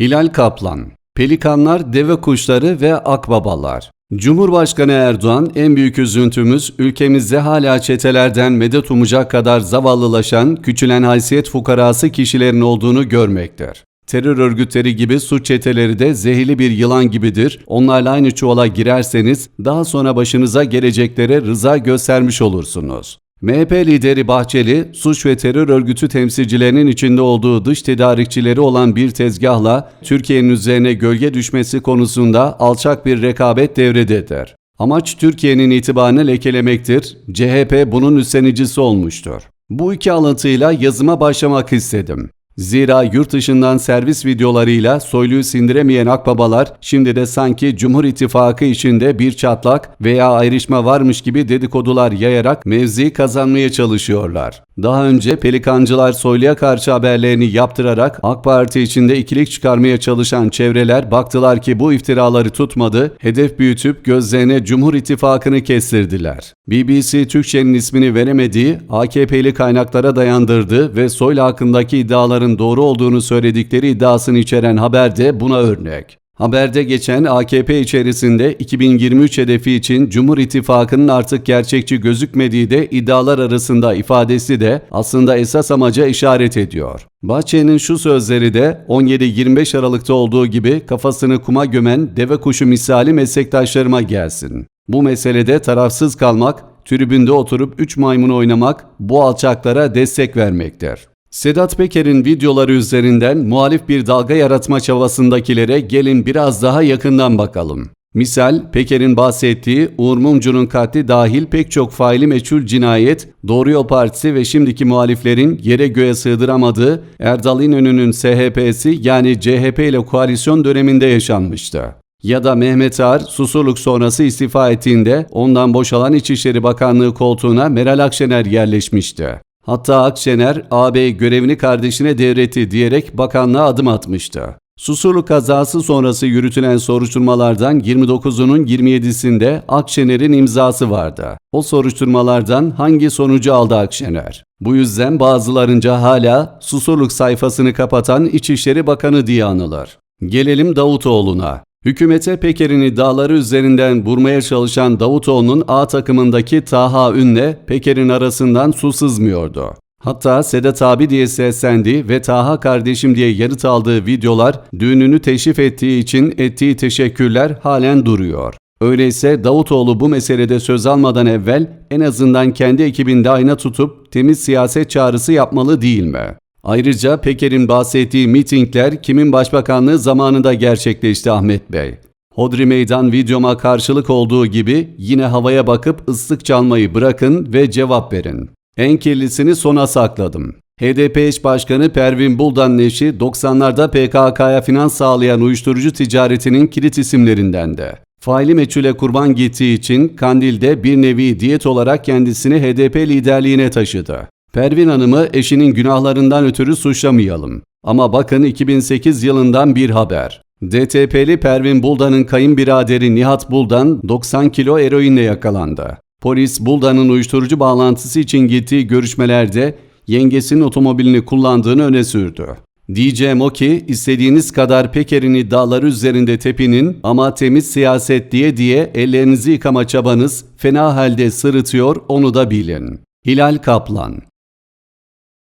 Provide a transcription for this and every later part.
Hilal Kaplan Pelikanlar, deve kuşları ve akbabalar. Cumhurbaşkanı Erdoğan en büyük üzüntümüz ülkemizde hala çetelerden medet umacak kadar zavallılaşan, küçülen haysiyet fukarası kişilerin olduğunu görmektir. Terör örgütleri gibi suç çeteleri de zehirli bir yılan gibidir. Onlarla aynı çuvala girerseniz daha sonra başınıza geleceklere rıza göstermiş olursunuz. MHP lideri Bahçeli, suç ve terör örgütü temsilcilerinin içinde olduğu dış tedarikçileri olan bir tezgahla Türkiye'nin üzerine gölge düşmesi konusunda alçak bir rekabet devrededir. Amaç Türkiye'nin itibarını lekelemektir. CHP bunun üstlenicisi olmuştur. Bu iki alıntıyla yazıma başlamak istedim. Zira yurt dışından servis videolarıyla soyluyu sindiremeyen akbabalar şimdi de sanki Cumhur İttifakı içinde bir çatlak veya ayrışma varmış gibi dedikodular yayarak mevzi kazanmaya çalışıyorlar. Daha önce pelikancılar soyluya karşı haberlerini yaptırarak AK Parti içinde ikilik çıkarmaya çalışan çevreler baktılar ki bu iftiraları tutmadı, hedef büyütüp gözlerine Cumhur İttifakı'nı kestirdiler. BBC Türkçe'nin ismini veremediği, AKP'li kaynaklara dayandırdığı ve Soylu hakkındaki iddiaların doğru olduğunu söyledikleri iddiasını içeren haber de buna örnek. Haberde geçen AKP içerisinde 2023 hedefi için Cumhur İttifakı'nın artık gerçekçi gözükmediği de iddialar arasında ifadesi de aslında esas amaca işaret ediyor. Bahçe'nin şu sözleri de 17-25 Aralık'ta olduğu gibi kafasını kuma gömen deve kuşu misali meslektaşlarıma gelsin. Bu meselede tarafsız kalmak, tribünde oturup 3 maymun oynamak bu alçaklara destek vermektir. Sedat Peker'in videoları üzerinden muhalif bir dalga yaratma çabasındakilere gelin biraz daha yakından bakalım. Misal, Peker'in bahsettiği Uğur Mumcu'nun katli dahil pek çok faili meçhul cinayet, Doğru Yol Partisi ve şimdiki muhaliflerin yere göğe sığdıramadığı Erdal İnönü'nün SHP'si yani CHP ile koalisyon döneminde yaşanmıştı. Ya da Mehmet Ağar susurluk sonrası istifa ettiğinde ondan boşalan İçişleri Bakanlığı koltuğuna Meral Akşener yerleşmişti. Hatta Akşener ağabey görevini kardeşine devretti diyerek bakanlığa adım atmıştı. Susurluk kazası sonrası yürütülen soruşturmalardan 29'unun 27'sinde Akşener'in imzası vardı. O soruşturmalardan hangi sonucu aldı Akşener? Bu yüzden bazılarınca hala Susurluk sayfasını kapatan İçişleri Bakanı diye anılır. Gelelim Davutoğlu'na. Hükümete Peker'in iddiaları üzerinden vurmaya çalışan Davutoğlu'nun A takımındaki Taha Ün'le Peker'in arasından su sızmıyordu. Hatta Sedat abi diye seslendi ve Taha kardeşim diye yanıt aldığı videolar düğününü teşrif ettiği için ettiği teşekkürler halen duruyor. Öyleyse Davutoğlu bu meselede söz almadan evvel en azından kendi ekibinde ayna tutup temiz siyaset çağrısı yapmalı değil mi? Ayrıca Peker'in bahsettiği mitingler kimin başbakanlığı zamanında gerçekleşti Ahmet Bey. Hodri Meydan videoma karşılık olduğu gibi yine havaya bakıp ıslık çalmayı bırakın ve cevap verin. En kirlisini sona sakladım. HDP eş başkanı Pervin Buldan'ın eşi 90'larda PKK'ya finans sağlayan uyuşturucu ticaretinin kilit isimlerinden de. Faili meçhule kurban gittiği için Kandil'de bir nevi diyet olarak kendisini HDP liderliğine taşıdı. Pervin Hanım'ı eşinin günahlarından ötürü suçlamayalım. Ama bakın 2008 yılından bir haber. DTP'li Pervin Buldan'ın kayınbiraderi Nihat Buldan 90 kilo eroinle yakalandı. Polis Buldan'ın uyuşturucu bağlantısı için gittiği görüşmelerde yengesinin otomobilini kullandığını öne sürdü. Diyeceğim o ki istediğiniz kadar Peker'in iddiaları üzerinde tepinin ama temiz siyaset diye diye ellerinizi yıkama çabanız fena halde sırıtıyor onu da bilin. Hilal Kaplan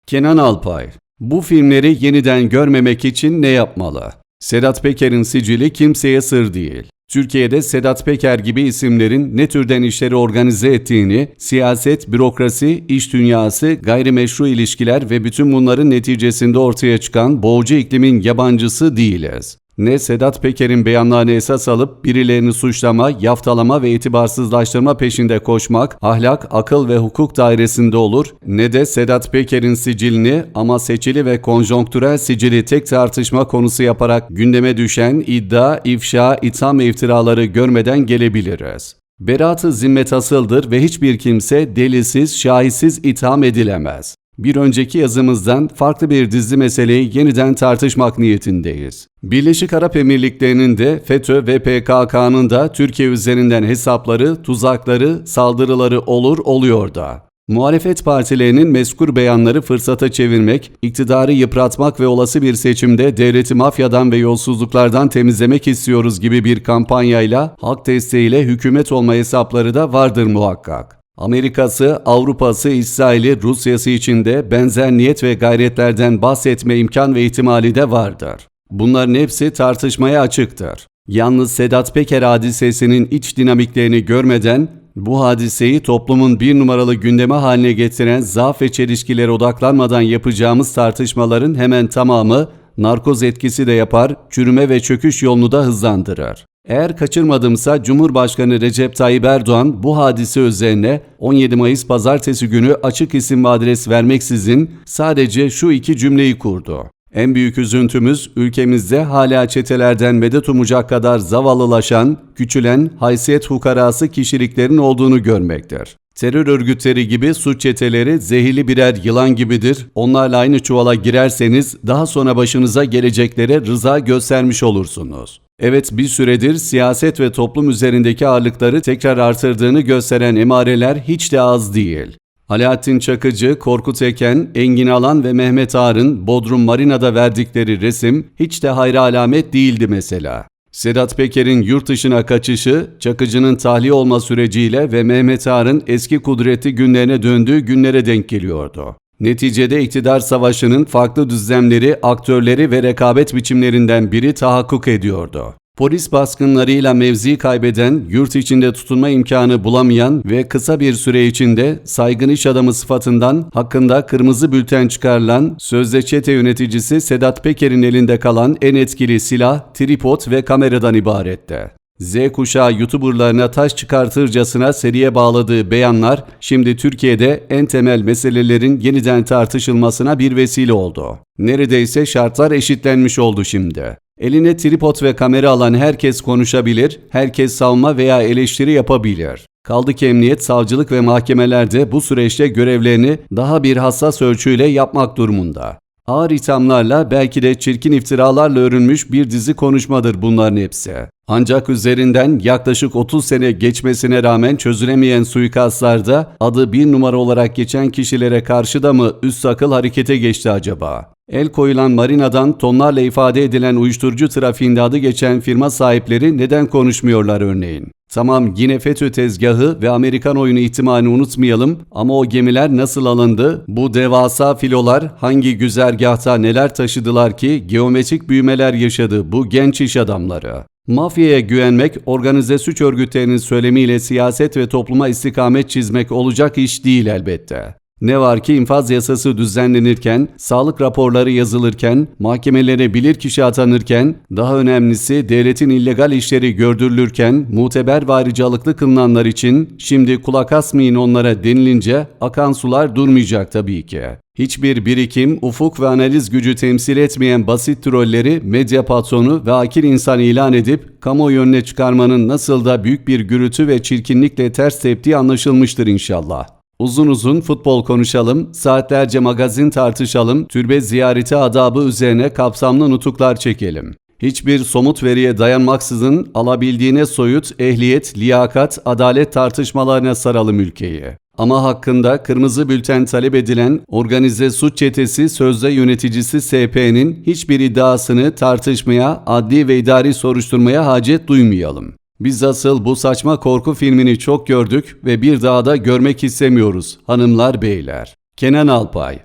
Kenan Alpay Bu filmleri yeniden görmemek için ne yapmalı? Sedat Peker'in sicili kimseye sır değil. Türkiye'de Sedat Peker gibi isimlerin ne türden işleri organize ettiğini, siyaset, bürokrasi, iş dünyası, gayrimeşru ilişkiler ve bütün bunların neticesinde ortaya çıkan boğucu iklimin yabancısı değiliz. Ne Sedat Peker'in beyanlarını esas alıp birilerini suçlama, yaftalama ve itibarsızlaştırma peşinde koşmak, ahlak, akıl ve hukuk dairesinde olur, ne de Sedat Peker'in sicilini ama seçili ve konjonktürel sicili tek tartışma konusu yaparak gündeme düşen iddia, ifşa, itham ve iftiraları görmeden gelebiliriz. Berat-ı zimmet asıldır ve hiçbir kimse delisiz, şahitsiz itham edilemez. Bir önceki yazımızdan farklı bir dizi meseleyi yeniden tartışmak niyetindeyiz. Birleşik Arap Emirlikleri'nin de FETÖ ve PKK'nın da Türkiye üzerinden hesapları, tuzakları, saldırıları olur oluyor da. Muhalefet partilerinin meskur beyanları fırsata çevirmek, iktidarı yıpratmak ve olası bir seçimde devleti mafyadan ve yolsuzluklardan temizlemek istiyoruz gibi bir kampanyayla halk desteğiyle hükümet olma hesapları da vardır muhakkak. Amerika'sı, Avrupa'sı, İsrail'i, Rusya'sı içinde benzer niyet ve gayretlerden bahsetme imkan ve ihtimali de vardır. Bunların hepsi tartışmaya açıktır. Yalnız Sedat Peker hadisesinin iç dinamiklerini görmeden bu hadiseyi toplumun bir numaralı gündeme haline getiren zaaf ve çelişkilere odaklanmadan yapacağımız tartışmaların hemen tamamı narkoz etkisi de yapar, çürüme ve çöküş yolunu da hızlandırır. Eğer kaçırmadımsa Cumhurbaşkanı Recep Tayyip Erdoğan bu hadise üzerine 17 Mayıs pazartesi günü açık isim ve adres vermeksizin sadece şu iki cümleyi kurdu. En büyük üzüntümüz ülkemizde hala çetelerden medet umacak kadar zavallılaşan, küçülen, haysiyet hukarası kişiliklerin olduğunu görmektir. Terör örgütleri gibi suç çeteleri zehirli birer yılan gibidir. Onlarla aynı çuvala girerseniz daha sonra başınıza geleceklere rıza göstermiş olursunuz. Evet bir süredir siyaset ve toplum üzerindeki ağırlıkları tekrar artırdığını gösteren emareler hiç de az değil. Alaaddin Çakıcı, Korkut Eken, Engin Alan ve Mehmet Ağar'ın Bodrum Marina'da verdikleri resim hiç de hayra alamet değildi mesela. Sedat Peker'in yurt dışına kaçışı, Çakıcı'nın tahliye olma süreciyle ve Mehmet Ağar'ın eski kudreti günlerine döndüğü günlere denk geliyordu. Neticede iktidar savaşının farklı düzlemleri, aktörleri ve rekabet biçimlerinden biri tahakkuk ediyordu. Polis baskınlarıyla mevzi kaybeden, yurt içinde tutunma imkanı bulamayan ve kısa bir süre içinde saygın iş adamı sıfatından hakkında kırmızı bülten çıkarılan sözde çete yöneticisi Sedat Peker'in elinde kalan en etkili silah, tripod ve kameradan ibaretti. Z kuşağı YouTuberlarına taş çıkartırcasına seriye bağladığı beyanlar şimdi Türkiye'de en temel meselelerin yeniden tartışılmasına bir vesile oldu. Neredeyse şartlar eşitlenmiş oldu şimdi. Eline tripod ve kamera alan herkes konuşabilir, herkes savunma veya eleştiri yapabilir. Kaldı ki emniyet, savcılık ve mahkemelerde bu süreçte görevlerini daha bir hassas ölçüyle yapmak durumunda. Ağır ithamlarla belki de çirkin iftiralarla örülmüş bir dizi konuşmadır bunların hepsi. Ancak üzerinden yaklaşık 30 sene geçmesine rağmen çözülemeyen suikastlarda adı bir numara olarak geçen kişilere karşı da mı üst akıl harekete geçti acaba? El koyulan marinadan tonlarla ifade edilen uyuşturucu trafiğinde adı geçen firma sahipleri neden konuşmuyorlar örneğin? Tamam yine FETÖ tezgahı ve Amerikan oyunu ihtimalini unutmayalım ama o gemiler nasıl alındı? Bu devasa filolar hangi güzergahta neler taşıdılar ki geometrik büyümeler yaşadı bu genç iş adamları? Mafyaya güvenmek, organize suç örgütlerinin söylemiyle siyaset ve topluma istikamet çizmek olacak iş değil elbette. Ne var ki infaz yasası düzenlenirken, sağlık raporları yazılırken, mahkemelere bilirkişi atanırken, daha önemlisi devletin illegal işleri gördürülürken, muteber ve ayrıcalıklı kılınanlar için şimdi kulak asmayın onlara denilince akan sular durmayacak tabii ki. Hiçbir birikim, ufuk ve analiz gücü temsil etmeyen basit trolleri medya patronu ve akil insan ilan edip kamuoyu önüne çıkarmanın nasıl da büyük bir gürültü ve çirkinlikle ters teptiği anlaşılmıştır inşallah. Uzun uzun futbol konuşalım, saatlerce magazin tartışalım, türbe ziyareti adabı üzerine kapsamlı nutuklar çekelim. Hiçbir somut veriye dayanmaksızın alabildiğine soyut, ehliyet, liyakat, adalet tartışmalarına saralım ülkeyi. Ama hakkında kırmızı bülten talep edilen organize suç çetesi sözde yöneticisi SP'nin hiçbir iddiasını tartışmaya, adli ve idari soruşturmaya hacet duymayalım. Biz asıl bu saçma korku filmini çok gördük ve bir daha da görmek istemiyoruz hanımlar beyler. Kenan Alpay